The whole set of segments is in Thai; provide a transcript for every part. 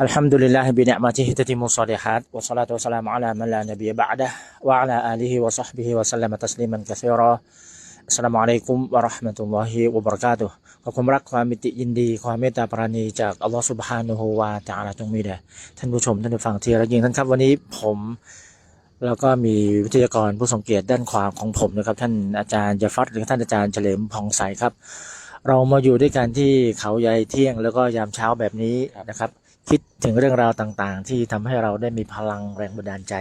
الحمد لله بنعمته تتم الصالحات والصلاة والسلام على من لا نبي بعده وعلى آله وصحبه وسلم تسليما كثيرا السلام عليكم ورحمة الله وبركاته ขอความรักความมิติยินดีความเมตตาปราณีจากอัลลอฮฺสุบฮานุฮูวาตะอาลาจงมีแด่ท่านผู้ชมท่านผู้ฟังที่รักยิ่งท่านครับวันนี้ผมแล้วก็มีวิทยากรผู้ทรงเกียรติด้านความของผมนะครับท่านอาจารย์ยาฟัดหรือท่านอาจารย์เฉลิมพองใสครับ เรามาอยู่ด้วยกันที่เขาใหญ่เที่ยงแล้วก็ยามเช้าแบบนี้นะครับ คิดถึงเรื่องราวต่างๆ ที่ทำให้เราได้มีพลังแรงบันดาลใจ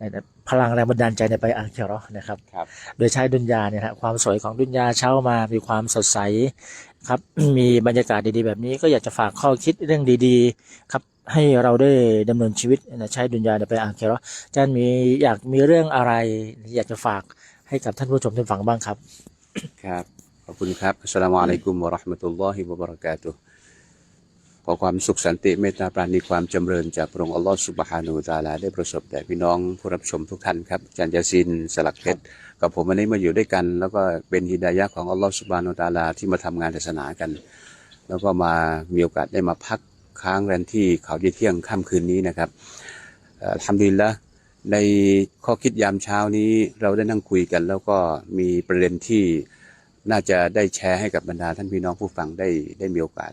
นะครับพลังแรงบันดาลใจในไปอาเคโรอห์นะครับครับ โดยใช้ดุนยาเนี่ยนะความสวยของดุนยาเช้ามามีความสดใสครับมีบรรยากาศดีๆ แบบนี้ก็อยากจะฝากข้อคิดเรื่องดีๆครับให้เราได้ดำเนินชีวิตนะใช้ดุนยาในไปอาเคโรอห์อาจารย์มีอยากมีเรื่องอะไร อยากจะฝากให้กับท่านผู้ชมท่านฟังบ้างครับ ครับขอบคุณครับอัสสลามุอะลัยกุมวะเราะห์มะตุลลอฮิวะบะเราะกาตุฮ์ ขอความสุขสันติเมตตาปราณีความจำเริญจากพระองค์อัลลอฮฺสุบฮานูตาลาได้ประสบแด่พี่น้องผู้รับชมทุกท่านครับจารย์ยาซินสลักเพชรกับผมวันนี้มาอยู่ด้วยกัน แล้วก็เป็นฮิดายะของอัลลอฮฺสุบฮานูตาลาที่มาทำงานศาสนากัน แล้วก็มามีโอกาสได้มาพักค้างแรมที่เขาดีเที่ยงค่ำคืนนี้นะครับทำดีละในข้อคิดยามเช้านี้เราได้นั่งคุยกัน แล้วก็มีประเด็นที่น่าจะได้แชร์ให้กับบรรดาท่านพี่น้องผู้ฟังได้ได้มีโอกาส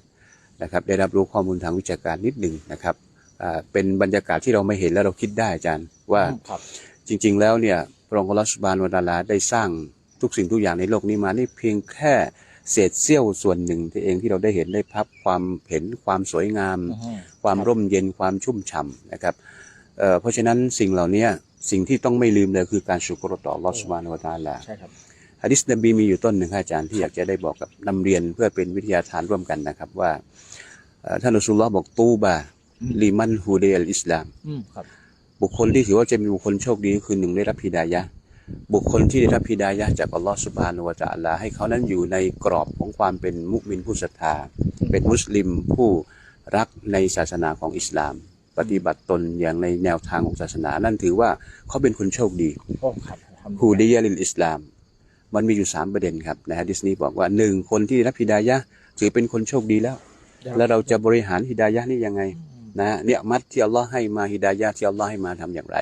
นะครับ ได้รับรู้ข้อมูลทางวิชาการนิดหนึ่งนะครับอ่าเป็นบรรยากาศที่เราไม่เห็นแล้วเราคิดได้อาจารย์ว่าครับจริง ๆ แล้วเนี่ยพระองค์อัลลอฮฺสุบานวะตะอาลาได้สร้างทุกสิ่งทุกอย่างในโลกนี้มานี่เพียงแค่เศษเสี้ยวส่วนหนึ่งที่เองที่เราได้เห็นได้พับความเห็นความสวยงาม ความร่มเย็นความชุ่มฉ่ำนะครับเอ่อเพราะฉะนั้นสิ่งเหล่านี้สิ่งที่ต้องไม่ลืมเลยคือการสุกรต่ออัลลอฮฺสุบานวะตะอาลาใช่ครับ ฮะดิษนบีมีอยู่ต้นหนึ่งครับอาจารย์ที่อยากจะได้บอกกับนำเรียนเพื่อเป็นวิทยาทานร่วมกันนะครับ ว่าเอ่อท่านอัสุลลอฮ์บอกตูบาอืมลีมันฮูเดลอิสลามอืมครับบุคคลที่ถือว่าจะมีบุคคลโชคดีก็คือหนึ่งได้รับฮิดายะห์บุคคลที่ได้รับฮิดายะห์จากอัลลอฮฺสุบฮานุวะตะอาลาให้เขานั้นอยู่ในกรอบของความเป็นมุมินผู้ศรัทธา เป็นมุสลิมผู้รักในศาสนาของอิสลาม ปฏิบัติตนอย่างในแนวทางของศาสนา นั่นถือว่าเขาเป็นคนโชคดีโอ้ครับอัลฮัมดุฮูลิลดีลาห์ยะลิลอิสลาม มันมีอยู่สามประเด็นครับในฮะดิษนี้บอกว่าหนึ่งคนที่ได้รับฮิดายะห์ถือเป็นคนโชคดีแล้ว แล้วเราจะบริหารฮิดายะห์นี่ยังไงนะฮะเนี่ยมัดที่อัลลอฮ์ให้มาฮิดายะห์ที่อัลลอฮ์ให้มาทำอย่างไร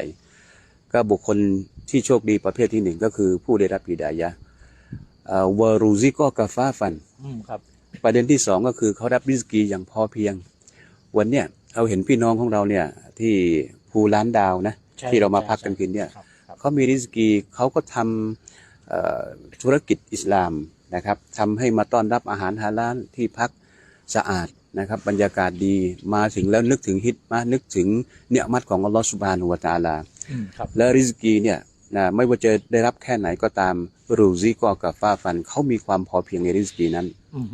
ก็บุคคลที่โชคดีประเภทที่หนึ่งก็คือผู้ได้รับฮิดายะห์เอ่อวารูซิก็กาฟาฟันอืมครับประเด็นที่สองก็คือเขารับริสกีอย่างพอเพียง วันเนี้ยเราเห็นพี่น้องของเราเนี่ยที่ภูล้านดาวนะใช่ที่เรามาใช่พักกันคืนเนี่ยครับครับเขามีริสกีเขาก็ทำเอ่อ ธุรกิจอิสลามนะครับทำให้มาต้อนรับอาหารฮาลาลที่พักสะอาดนะครับบรรยากาศดีมาถึงแล้วนึกถึงฮิตมานึกถึงเนืมัดของอัลลอฮฺสุบฮานุวะตะอาลาอืมครับและริสกีเนี่ยนะไม่ว่าจะได้รับแค่ไหนก็ตามรูซิก็กับฟ้าฟันเขามีความพอเพียงในริสกีนั้นอืม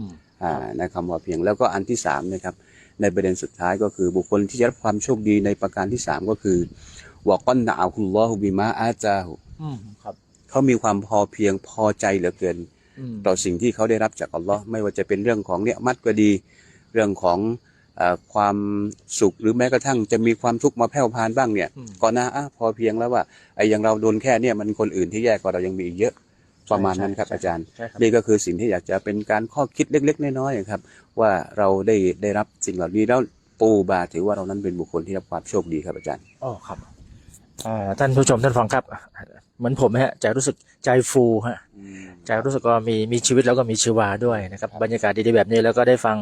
อ่าในคำพอเพียงแล้วก็อันที่สามนะครับในประเด็นสุดท้ายก็คือบุคคลที่จะรับความโชคดีในประการที่สามก็คือวะกอนนะอัลลอฮุบิมาอาจาหุอืมครับ เขามีความพอเพียงพอใจเหลือเกินอืมต่อสิ่งที่เขาได้รับจากอัลลอฮ์ไม่ว่าจะเป็นเรื่องของเนี่ยมัดก็ดี เรื่องของเอ่อความสุขหรือแม้กระทั่งจะมีความทุกข์มาแผ่วพานบ้างเนี่ยอืมก็น่าอะพอเพียงแล้วว่าไอ้อย่างเราโดนแค่เนี่ยมันคนอื่นที่แย่กว่าเรายังมีอีกเยอะประมาณนั้นครับใช่อาจารย์ใช่ครับนี่ก็คือสิ่งที่อยากจะเป็นการข้อคิดเล็ก ๆ น้อยๆครับ ว่าเราได้ได้รับสิ่งเหล่านี้แล้วปูบาถือว่าเรานั้นเป็นบุคคลที่รับความโชคดีครับอาจารย์อ๋อครับอ่าท่านผู้ชมท่านฟังครับ เหมือนผมฮะใจรู้สึกใจฟูฮะใจรู้สึกว่ามีมีชีวิตแล้วก็มีชีวาด้วยนะครับ บรรยากาศดีๆแบบนี้แล้วก็ได้ฟัง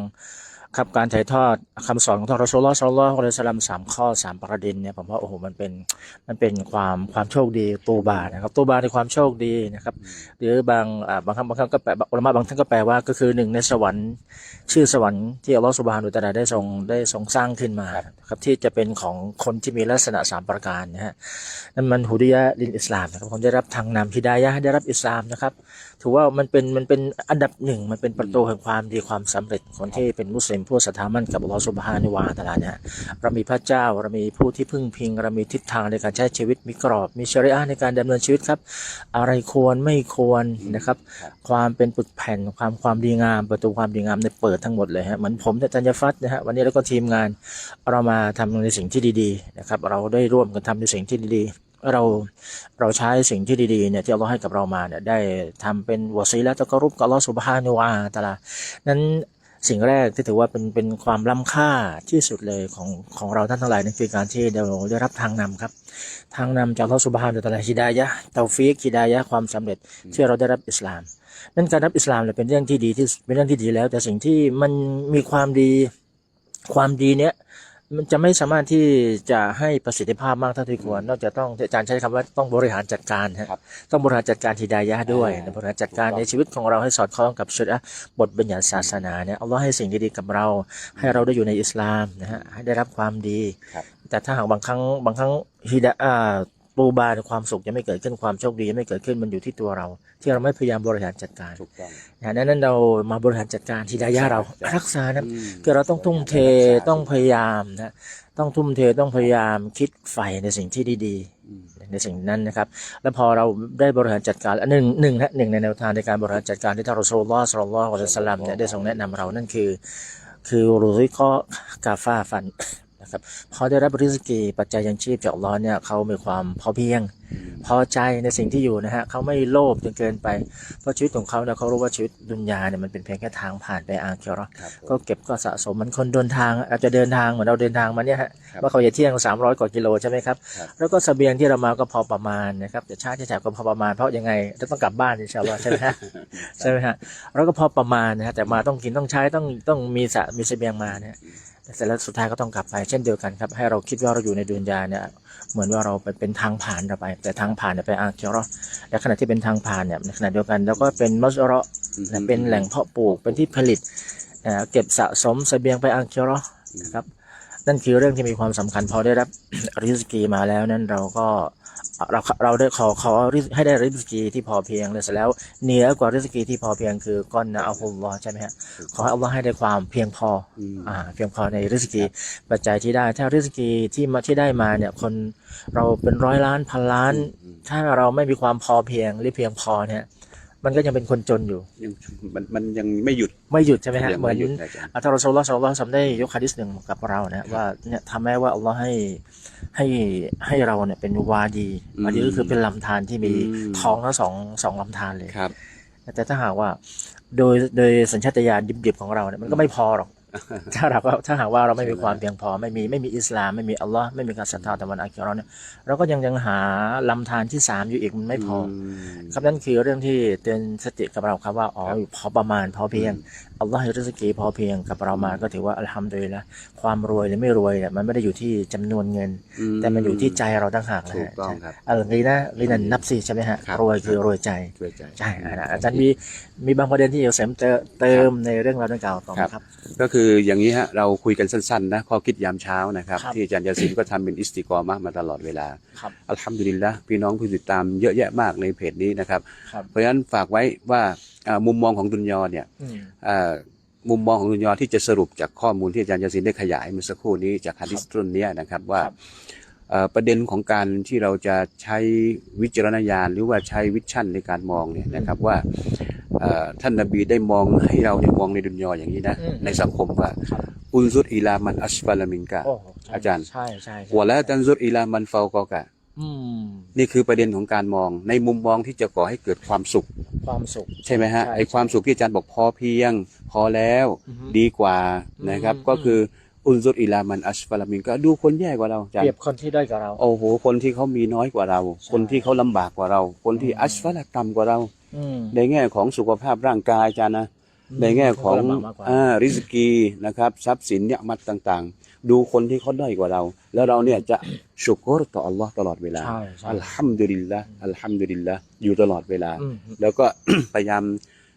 ครับการถ่ายทอดคำสอนของท่านรอซูลลอฮ์ศ็อลลัลลอฮุอะลัยฮิวะซัลลัมสามข้อสามประเด็นเนี่ยผมว่าโอ้โหมันเป็นมันเป็นความความโชคดีตูบานะครับตูบาในความโชคดีนะครับหรือบางอ่าบางครั้งบางครั้งก็แปลอุลามะบางท่านก็แปลว่าก็คือหนึ่งในสวรรค์ชื่อสวรรค์ที่อัลลอฮฺสุบฮานุตะอาลาได้ทรงได้ทรงสร้างขึ้นมาครับที่จะเป็นของคนที่มีลักษณะสามประการนะฮะนั่นมันฮุดิยะลินอิสลามนะครับคนได้รับทางนำฮิดายะห์ได้รับอิสลามนะครับถือว่ามันเป็นมันเป็นอันดับหนึ่งมันเป็นประตูแห่งความดีความสำเร็จคนที่เป็นมุสลิมผู้ศรัทธามั่นกับอัลลอฮฺสุบฮานุวะตะอาลาเนี่ยเรามีพระเจ้าเรามีผู้ที่พึ่งพิงเรามีทิศทางในการใช้ชีวิตมีกรอบ มีชริอะในการดำเนินชีวิตครับ อะไรควรไม่ควรนะครับ ความเป็นปึกแผ่นความความดีงาม ประตูความดีงามในเปิดทั้งหมดเลยฮะเหมือนผมแต่จันยฟัดนะฮะวันนี้แล้วก็ทีมงานเรามาทำในสิ่งที่ดีๆนะครับเราได้ร่วมกันทำในสิ่งที่ดีๆเราเราใช้สิ่งที่ดีๆเนี่ยที่อัลลอฮ์ให้กับเรามาเนี่ยได้ทำเป็นวสีและตะกรุบกับอัลลอสุบฮานุวะตะอาลานั้น สิ่งแรกที่ถือว่าเป็นเป็นความล้ำค่าที่สุดเลยของของเราท่านทั้งหลายนั่นคือการที่เราได้รับทางนำครับ ทางนำจากอัลลอฮฺสุบฮานะตะลาฮิดายะเตาฟีกฮิดายะความสำเร็จที่เราได้รับอิสลาม นั่นการรับอิสลามเนี่ยเป็นเรื่องที่ดีที่เป็นเรื่องที่ดีแล้ว แต่สิ่งที่มันมีความดีความดีเนี้ย มันจะไม่สามารถที่จะให้ประสิทธิภาพมากเท่าที่ควร นอกจากต้องอาจารย์ใช้คำว่าต้องบริหารจัดการฮะครับต้องบริหารจัดการฮิดายะห์ด้วยอ่าบริหารจัดการถูกต้อง ในชีวิตของเราให้สอดคล้องกับชุดอะห์บทบัญญัติศาสนาเนี่ยอัลลอฮ์ให้สิ่งดีๆกับเรา ให้เราได้อยู่ในอิสลามนะฮะให้ได้รับความดี ครับ แต่ถ้าหากบางครั้งบางครั้งฮิดะอ่า ปูบาในความสุขยังไม่เกิดขึ้นความโชคดียังไม่เกิดขึ้นมันอยู่ที่ตัวเรา ที่เราไม่พยายามบริหารจัดการถูกต้องนะฮะดังนั้นเรามาบริหารจัดการฮิดายะห์เราใช่รักษานะอืมคือเราต้องทุ่มเทรักษาต้องพยายามนะต้องทุ่มเทต้องพยายามคิดใฝ่ในสิ่งที่ดีอืมๆในสิ่งนั้นนะครับ แล้วพอเราได้บริหารจัดการอันหนึ่งหนึ่งนะหนึ่งในแนวทางในการบริหารจัดการที่ท่านรอซูลุลลอฮ์ศ็อลลัลลอฮุอะลัยฮิวะซัลลัมเนี่ยได้ทรงแนะนำเรานั่นคือ คือรุซิกอกาฟาฟัน นะครับพอได้รับริสกีปัจจัยยังชีพจากอัลลอฮ์เนี่ยเขามีความพอเพียง พอใจในสิ่งที่อยู่นะฮะเขาไม่โลภจนเกินไป เพราะชีวิตของเขาเนี่ยเขารู้ว่าชีวิตดุนยาเนี่ยมันเป็นเพียงแค่ทางผ่านไปอาคิเราะห์ครับก็เก็บก็สะสมมันคนเดินทางอาจจะเดินทางเหมือนเราเดินทางมาเนี่ยฮะครับว่าเขาจะเที่ยง 300 กว่ากิโลใช่ไหมครับครับแล้วก็เสบียงที่เรามาก็พอประมาณนะครับแต่ชาติที่จ่ายก็พอประมาณเพราะยังไงจะต้องกลับบ้านอินชาอัลลอฮ์ใช่ไหมฮะใช่ไหมฮะเราก็พอประมาณนะฮะแต่มาต้องกินต้องใช้ต้องต้องมีสะมีเสบียงมาเนี่ย แต่เสร็จแล้วสุดท้ายก็ต้องกลับไปเช่นเดียวกันครับ ให้เราคิดว่าเราอยู่ในดุนยาเนี่ยเหมือนว่าเราไปเป็นทางผ่านเราไป แต่ทางผ่านเนี่ยไปอาคิเราะห์และขณะที่เป็นทางผ่านเนี่ยในขณะเดียวกันเราก็เป็นมัสเรอเป็นแหล่งเพาะปลูกเป็นที่ผลิตเก็บสะสมเสบียงไปอาคิเราะห์นะครับนั่นคือเรื่องที่มีความสำคัญพอได้รับริสกีมาแล้วนั้นเราก็ เราเราได้ขอขอให้ได้ริสกีที่พอเพียงเลยเสร็จแล้วเหนือกว่าริสกีที่พอเพียงคือก้อนนะอัลลอฮ์ใช่ไหมฮะขอให้อัลลอฮ์ให้ได้ความเพียงพออืมอ่าเพียงพอในริสกีปัจจัยที่ได้ถ้าริสกีที่มาที่ได้มาเนี่ยคนเราเป็นร้อยล้านพันล้านอืมถ้าเราไม่มีความพอเพียงหรือเพียงพอเนี่ย มันก็ยังเป็นคนจนอยู่ ยังมันมันยังไม่หยุดไม่หยุดใช่ไหมฮะยังเหมือไม่นหยุดอาจารย์อัลลอฮ์รอซูลลอฮ์สัลลัลลอฮุอะลัยฮิวะซัลลัมได้ยกฮะดิษหนึ่งกับเรานะว่าเนี่ยทำแม้ว่าอัลลอฮ์ให้ให้ให้เราเนี่ยเป็นวาดีอืมวาดีก็คือเป็นลำธารที่มีอืมท้องทั้งสองสองลำธารเลยครับ แต่ถ้าหากว่า โดยโดยสัญชาตญาณดิบๆของเราเนี่ยมันก็ไม่พอหรอก ถ้าหากว่าถ้าหากว่าเราไม่มีความเพียงพอไม่มีไม่มีอิสลามไม่มีอัลลอฮ์ไม่มีการศรัทธาต่อวันอาคิเราะห์เนี่ยเราก็ยังยังหาลำธารที่สามอยู่อีกมันไม่พออมครับนั่นคือเรื่องที่เตือนสติกับเราครับว่าอ๋อครับพอประมาณพอเพียง อัลลอฮ์ให้ริสกีพอเพียงกับเรามาก็ถือว่าอัลฮัมดุลิลละความรวยหรือไม่รวยเนี่ยมันไม่ได้อยู่ที่จำนวนเงิน แต่มันอยู่ที่ใจเราต่างหากนะถูฮะกต้องครับอัลกีนะลีนันนับสิใช่ไหมฮะครับรวยคือรวยใจช่วยใจใช่นะอาจารย์มีมีบางประเด็นที่อยากเสริมเติมเติมในเรื่องราวดังกล่าวต่อครับครับ ก็คืออย่างนี้ฮะเราคุยกันสั้นๆนะข้อคิดยามเช้านะครับครับที่อาจารย์ยาสินก็ทำเป็นอิสติกอมะห์มาตลอดเวลาครับอัลฮัมดุลิลละพี่น้องผู้ติดตามเยอะแยะมากในเพจนี้นะครับครับเพราะฉะนั้นฝากไว้ว่าอ่ามุมมองของดุนยอเนี่ยอื มอ่ามุมมองของดุนยอที่จะสรุปจากข้อมูลที่อาจารย์ยาสินได้ขยายเมื่อสักครู่นี้จากฮะดิษต้นเนี้ยนะครับว่าครับเอ่อประเด็นของการที่เราจะใช้วิจารณญาณหรือว่าใช้วิชั่นในการมองเนี่ยนะครับว่าเอ่อท่านนบีได้มองให้เราเนี่ยมองในดุนยออย่างนี้นะอืมในสังคมว่าครับอุนซุดอีลามันอัสฟาลามินกะโอ้ใช่อาจารย์ใช่ใช่ใช่วะละตันซุดอีลามันฟาวกอกะอืม นี่คือประเด็นของการมองในมุมมองที่จะก่อให้เกิดความสุข ความสุข ใช่ไหมฮะใช่ไอความสุขที่อาจารย์บอกพอเพียง พอแล้วอือฮึดีกว่านะครับอืมก็คืออุนซุดอีลามันอัสฟาลามินกะดูคนแย่กว่าเราอาจารเปรียย์บคนที่ได้อยกับเรา โอ้โห คนที่เขามีน้อยกว่าเราใช่คนที่เขาลำบากกว่าเรา คนที่อืมอัสฟาลต่ำกว่าเราอืมในแง่ของสุขภาพร่างกายอาจารย์นะ ในแง่ของเขาลำบากมากกว่าอ่าริสกีนะครับทรัพย์สินเนี่ยมัดต่างๆ ดูคนที่เขาด้อยกว่าเรา แล้วเราเนี่ยจะชุกรต่ออัลลอฮ์ตลอดเวลาใช่ใช่อัลฮัมดุลิลละอัลฮัมดุลิลละอยู่ตลอดเวลาอืมแล้วก็พยายาม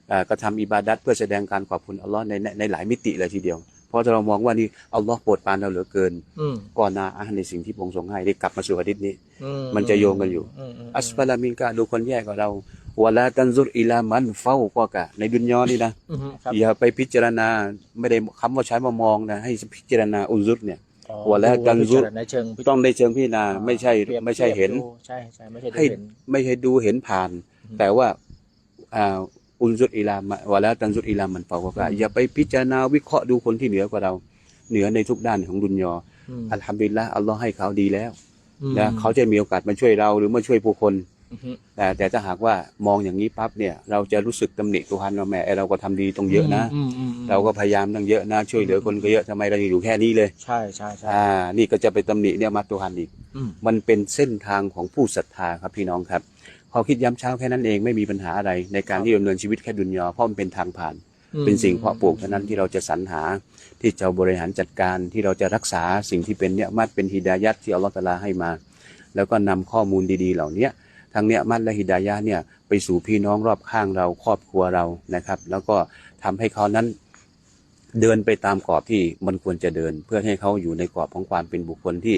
เอ่อกระทำอิบาดัตเพื่อแสดงการขอบคุณอัลลอฮ์ในในในหลายมิติเลยทีเดียวเพราะเรามองว่านี่อัลลอฮ์โปรดปรานเราเหลือเกินอืมก่อนหนาอะห์ในสิ่งที่พระองค์ทรงให้ได้กลับมาสู่หะดิษนี้อืมันจะโยงกันอยู่มมมอัสฟาลามินกาดูคนแย่กว่าเรา วะลาตันซุรอิลามันเฝ้ากว่ากะ ในดุนยอนี่นะอืมครับ อย่าไปพิจารณาไม่ได้คำว่าใช้มามองนะให้พิจารณาอุซุรเนี่ย อ๋อหัวและกันซุในเชิงพิต้องได้เชิงพิจารณาไม่ใช่เปรียบไม่ใช่เห็น ทียบดูใช่ใช่ไม่ใช่ดูให้ เห็น ไม่ใช่ดูเห็นผ่านแต่ว่าอ่าอุนซุรอิลามะวะแล้วตันซุรอิลามันเฝ้ากว่ากะอย่าไปพิจารณาวิเคราะห์ดูคนที่เหนือกว่าเรา เหนือในทุกด้านของดุนยออืมอัลฮัมดุลิลละอัลลอฮ์ให้เขาดีแล้วอืมนะเขาจะมีโอกาสมาช่วยเราหรือมาช่วยผู้คนอือฮึ แต่แต่ถ้าหากว่ามองอย่างนี้ปั๊บเนี่ย เราจะรู้สึกตำหนิตัวฮันว่าแหม่ไอ้เราก็ทำดีตรงเยอะนะอืมอืมอืมเราก็พยายามตั้งเยอะนะช่วยเหลือคนก็เยอะทำไมเรายังอยู่แค่นี้เลย ใช่ใช่ใช่อ่านี่ก็จะไปตำหนิเนี่ยมาตัวฮันอีกอืมมันเป็นเส้นทางของผู้ศรัทธาครับพี่น้องครับพอคิดย้ำเช้าแค่นั้นเองไม่มีปัญหาอะไร ในการที่ดำเนินชีวิตแค่ดุนยาเพราะมันเป็นทางผ่าน เป็นสิ่งเพาะปลูกเท่านั้นที่เราจะสรรหา ที่จะบริหารจัดการที่เราจะรักษาสิ่งที่เป็นเนี่ยมัดเป็นฮิดายัดที่อัลลอฮฺตะอาลาให้มา แล้วก็นำข้อมูลดีๆ เหล่าเนี้ย ทั้งเนี่ยมัดและฮิดายะห์เนี่ยไปสู่พี่น้องรอบข้างเราครอบครัวเรานะครับ แล้วก็ทำให้เขานั้นเดินไปตามกรอบที่มันควรจะเดิน เพื่อให้เขาอยู่ในกรอบของความเป็นบุคคลที่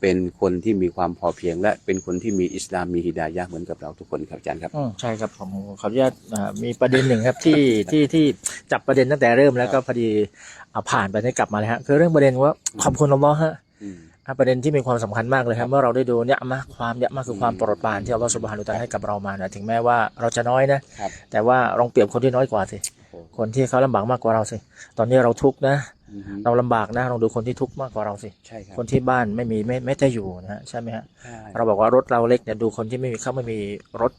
เป็นคนที่มีความพอเพียง และเป็นคนที่มีอิสลามมีฮิดายะห์เหมือนกับเราทุกคนครับอาจารย์ครับอืมใช่ครับผมขออนุญาตอ่ามีประเด็นหนึ่งครับที่ที่ที่จับประเด็นตั้งแต่เริ่มแล้วก็พอดีเอาผ่านไปได้กลับมาเลยฮะคือเรื่องประเด็นว่าขอบคุณอัลลอฮ์ฮะอืมอะ ประเด็นที่มีความสำคัญมากเลยครับเมื่อเราได้ดูเนี่ยมาความเนี่ยมาคือความโปรดปรานที่อัลลอฮ์สุบฮานุตะอาลาให้กับเรามานะถึงแม้ว่าเราจะน้อยนะครับแต่ว่าลองเปรียบคนที่น้อยกว่าสิโอ้คนที่เขาลำบากมากกว่าเราสิตอนนี้เราทุกข์นะอือฮึเราลำบากนะลองดูคนที่ทุกข์มากกว่าเราสิใช่ครับคนที่บ้านไม่มีไม่ไม่ได้อยู่นะฮะใช่ไหมฮะใช่เราบอกว่ารถเราเล็กเนี่ยดูคนที่ไม่มีเขาไม่มีรถ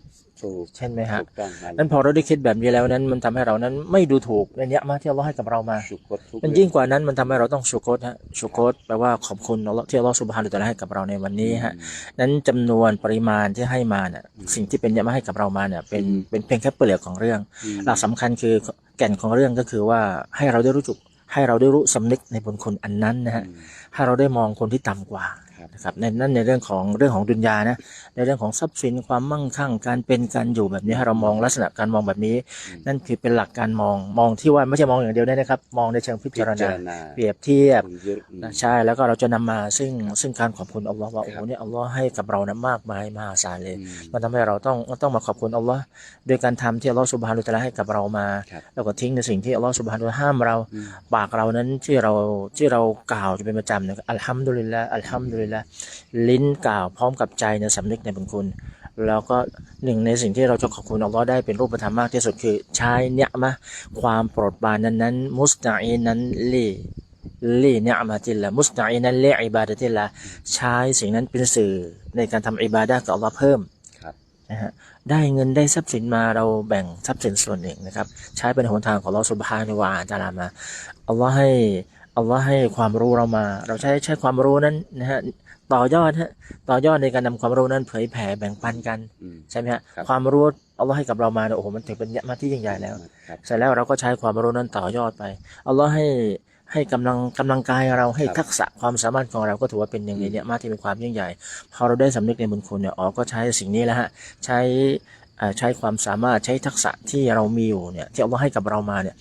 ถูกใช่ไหมฮะถูกต้องนั่นนั้นพอเราได้คิดแบบนี้แล้วนั้นมันทำให้เรานั้นไม่ดูถูกในเนี้ยมาที่อัลลอฮ์ให้กับเรามา สุขทุกมันยิ่งกว่านั้นมันทำให้เราต้องชูโคตฮะชูโคตแปลว่าขอบคุณอัลลอฮ์ที่อัลลอฮ์สุบฮานุตะอาลาให้กับเราในวันนี้ฮะ นั้นจำนวนปริมาณที่ให้มาเนี่ยสิ่งที่เป็นเนี่ยมาให้กับเรามาเนี่ยเป็นเป็นเพียงแค่เปลือกของเรื่อง อืม หลักสำคัญคือแก่นของเรื่องก็คือว่าให้เราได้รู้จุกให้เราได้รู้สำนึกในบุญคุณอันนั้นนะฮะอืม ให้เราได้มองคนที่ต่ำกว่าครับ นะครับในนั่นในเรื่องของเรื่องของดุนยานะในเรื่องของทรัพย์สินความมั่งคั่งการเป็นการอยู่แบบนี้ให้เรามองลักษณะการมองแบบนี้ นั่นคือเป็นหลักการมองมองที่ว่าไม่ใช่มองอย่างเดียวนะครับ มองในเชิงพิจารณาเปรียบเทียบคนเยอะอืมนะใช่แล้วก็เราจะนำมาซึ่งซึ่งการขอบคุณอัลลอฮ์ว่าโอ้โหเนี่ยอัลลอฮ์ให้กับเรานะมากมายมหาศาลเลยอืมมันทำให้เราต้องต้องมาขอบคุณอัลลอฮ์โดยการทำที่อัลลอฮ์สุบฮานุตะอาลาให้กับเรามาครับแล้วก็ทิ้งในสิ่งที่อัลลอฮ์สุบฮานุตะอาลาห้ามเราอืมปากเรานั้นที่เราที่เรากล่าวจะเป็นประจำนะครับอัลฮัมดุลิลละอัลฮัมดุลิลละลิ้นกล่าวพร้อมกับใจในยสำนึกในบุญคุณ แล้วก็หนึ่งในสิ่งที่เราจะขอบคุณอัลลอฮ์ได้เป็นรูปธรรมมากที่สุดคือใช้เนี่ยมะความโปรดปรานนั้นนั้นมุสตาอินนั้นลีลีเนี่ยมาติลละมุสตาอินนั้นลีอิบาดะติลละใช้สิ่งนั้นเป็นสื่อในการทำอิบาดะห์กับอัลลอฮ์เพิ่มครับนะฮะได้เงินได้ทรัพย์สินมาเราแบ่งทรัพย์สินส่วนหนึ่งนะครับ ใช้เป็นหนทางของเราสุบฮานุวาตะอาลามาอัลลอฮ์ให้อัลลอฮ์ให้ความรู้เรามา เราใช้ใช้ความรู้นั้นนะฮะ ต่อยอดฮะต่อยอดในการนำความรู้นั้นเผยแผ่แบ่งปันกันอืมใช่ไหมฮะครับความรู้อัลลอฮ์ให้กับเรามาเนี่ยโอ้โหมันถือเป็นเนยมาที่ยิ่งใหญ่แล้วครับเสร็จแล้วเราก็ใช้ความรู้นั้นต่อยอดไปอัลลอฮ์ให้ให้กำลังกำลังกายเราให้ครับทักษะความสามารถของเราก็ถือว่าเป็นหนึ่งในเนี้ยมาที่มีความยิ่งใหญ่พอเราได้สำนึกในบุญคุณเนี่ยอ๋อก็ใช้สิ่งนี้แหละฮะใช้เอ่อ ใช้ความสามารถใช้ทักษะที่เรามีอยู่เนี่ยที่อัลลอฮ์ให้กับเรามาเนี่ย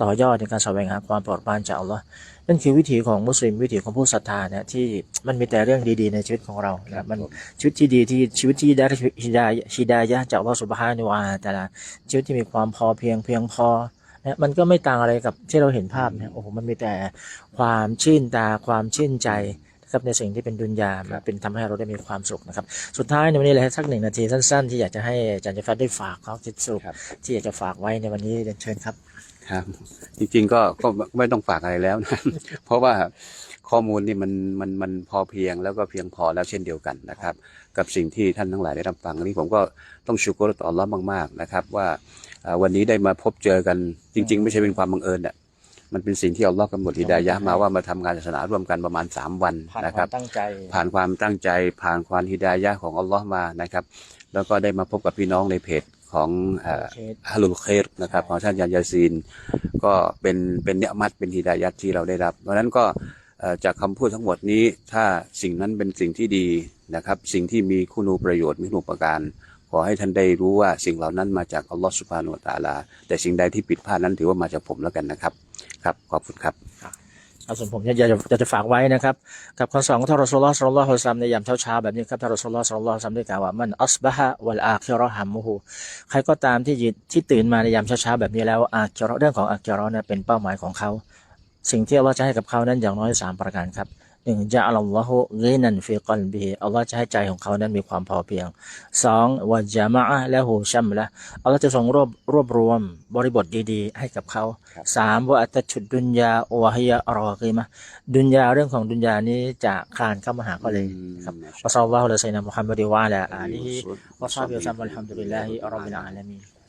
ต่อยอดในการแสวงหาความโปรดปรานจากอัลลอฮ์นั่นคือวิถีของมุสลิมวิถีของผู้ศรัทธาเนี่ยที่มันมีแต่เรื่องดีๆในชีวิตของเรานะครับมันผมชีวิตที่ดีที่ชีวิตที่ได้ฮิดายะฮิดายะห์จากอัลลอฮ์สุบฮานุวาตะอาลาชีวิตที่มีความพอเพียงเพียงพอนะมันก็ไม่ต่างอะไรกับที่เราเห็นภาพเนี่ยโอ้โหมันมีแต่ความชื่นตาความชื่นใจนะ ครับในสิ่งที่เป็นดุนยามันเป็นทำให้เราได้มีความสุขนะครับ สุดท้ายในวันนี้เลยสักหนึ่งนาทีสั้น ๆ ที่อยากจะให้อาจารย์เจฟัดได้ฝากเขาคิดสรุปครับที่อยากจะฝากไว้ในวันนี้เรียนเชิญครับครับจริงๆก็ก็ไม่ต้องฝากอะไรแล้วนะเพราะว่าข้อมูลนี่มันมันมันพอเพียงแล้วก็เพียงพอแล้วเช่นเดียวกันนะครับ กับสิ่งที่ท่านทั้งหลายได้รับฟังอันนี้ผมก็ต้องชูกรต่ออัลลอฮ์มาก ๆนะครับว่าอ่าวันนี้ได้มาพบเจอกันจริง ๆ ไม่ใช่เป็นความบังเอิญอะ มันเป็นสิ่งที่อัลลอฮ์กำหนดฮิดายะห์มาว่ามาทำงานศาสนาร่วมกันประมาณ 3 วันผ่านนะคครัวาบมตั้งใจ ผ่านความตั้งใจ ผ่านความฮิดายะห์ของอัลลอฮ์มานะครับ แล้วก็ได้มาพบกับพี่น้องในเพจของเอ่อโอเคฮารุลเครนะครับของท่านยานยาซีน ก็เป็นเป็นเนื้อมัดเป็นฮิดายัดที่เราได้รับ เพราะฉะนั้นก็เอ่อจากคำพูดทั้งหมดนี้ถ้าสิ่งนั้นเป็นสิ่งที่ดีนะครับ สิ่งที่มีคุณูประโยชน์มีคุณูปการขอให้ท่านได้รู้ว่าสิ่งเหล่านั้นมาจากอัลลอฮฺสุบฮานุวะตะอาลา แต่สิ่งใดที่ผิดพลาดนั้นถือว่ามาจากผมแล้วกันนะครับ ครับขอบคุณครับเอาส่วนผมเนี่ยอยากจะจะฝากไว้นะครับกับคำสอนของท่านรอสูลลอฮ์สัลลัลลอฮุซัมในยามเช้าๆแบบนี้ครับท่านรอสูลลอฮ์สัลลัลลอฮุซัมได้กล่าวว่ามันอัสบะฮะวัลอาคิราะฮัมมูฮูใครก็ตามที่ยิที่ตื่นมาในยามเช้าๆแบบนี้แล้วอาคิราะเรื่องของอาคิราะห์เนี่ยเป็นเป้าหมายของเขา สิ่งที่อัลลอฮ์จะให้กับเขานั้นอย่างน้อยสามประการครับ หนึ่งจะอัลลอฮุกินันฟิกลบีอัลลอฮ์จะให้ใจของเขานั้นมีความพอเพียงสองวะจามะและหูชัมละอัลลอฮ์จะทรงรวบรวบรวมบริบทดีๆ ให้กับเขาสามวะอัตชุดดุนยาวะฮิยะรอกีมะดุนยาเรื่องของดุนยานี้จะคลานเข้ามาหาเขาเลยครับวะซัลลัลลอฮุอะลัยฮิวะซัลลัมมุฮัมมัดวะอะลาอาลีฮิวะซอฮบิวะซัลลัมอัลฮัมดุลิลลาฮิร็อบบิลอาลามีน